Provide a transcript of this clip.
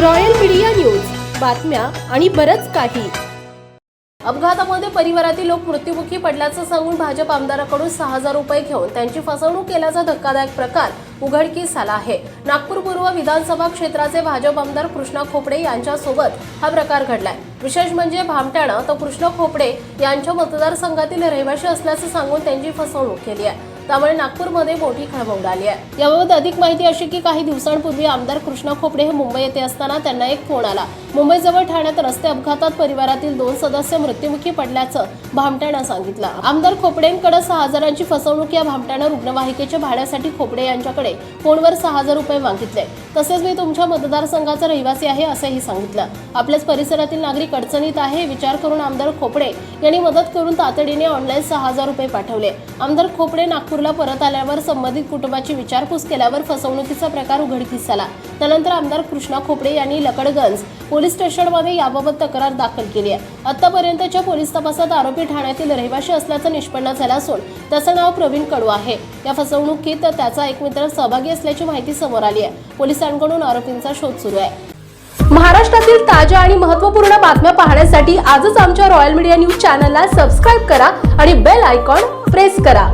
Royal media news. बातम्या आणि बरंच काही. अपघातामध्ये परिवारातील लोक मृत्युमुखी पडल्याचं सांगून भाजप आमदाराकडून सहा हजार रुपये घेऊन त्यांची फसवणूक केल्याचा धक्कादायक प्रकार उघडकीस आला आहे. नागपूर पूर्व विधानसभा क्षेत्राचे भाजप आमदार कृष्णा खोपडे यांच्यासोबत हा प्रकार घडलाय. विशेष म्हणजे भामट्यानं तर कृष्णा खोपडे यांच्या मतदारसंघातील रहिवाशी असल्याचं सांगून त्यांची फसवणूक केली आहे. त्यामुळे नागपूरमध्ये मोठी खळबळ उडाली आहे. याबाबत अधिक माहिती अशी की काही दिवसांपूर्वी आमदार कृष्णा खोपडे हे मुंबई येथे असताना त्यांना एक फोन आला. मुंबईजवळ ठाण्यात रस्ते अपघातात परिवारातील दोन सदस्य मृत्युमुखी पडल्याचं भामट्यानं सांगितलं. आमदार खोपडेंकडे सहा हजारांची फसवणूक या भामट्यानं रुग्णवाहिकेच्या भाड्यासाठी खोपडे यांच्याकडे फोनवर सहा हजार रुपये मागितले. तसेच मी तुमच्या मतदारसंघाचा रहिवासी आहे असंही सांगितलं. आपल्याच परिसरातील नागरिक अडचणीत आहे विचार करून आमदार खोपडे यांनी मदत करून तातडीने ऑनलाईन सहा हजार रुपये पाठवले. आमदार खोपडे नागपूर नागपूरला परत आल्यावर संबंधित कुटुंबाची विचारपूस केल्यावर फसवणुकीचा प्रकार उघडकीस आला. त्यानंतर आमदार कृष्णा खोपडे यांनी लकडगंज पोलीस स्टेशनमध्ये याबाबत तक्रार दाखल केली आहे. आतापर्यंतच्या पोलीस तपासात आरोपी ठाण्यातील रहिवाशी असल्याचं निष्पन्न झालं असून त्याचं नाव प्रवीण कडू आहे. या फसवणुकीत त्याचा एक मित्र सहभागी असल्याची माहिती समोर आली आहे. पोलिसांकडून आरोपींचा शोध सुरू आहे. महाराष्ट्रातील ताज्या आणि महत्त्वपूर्ण बातम्या पाहण्यासाठी आजच आमच्या रॉयल मीडिया न्यूज चॅनलला सबस्क्राईब करा आणि बेल आयकॉन प्रेस करा.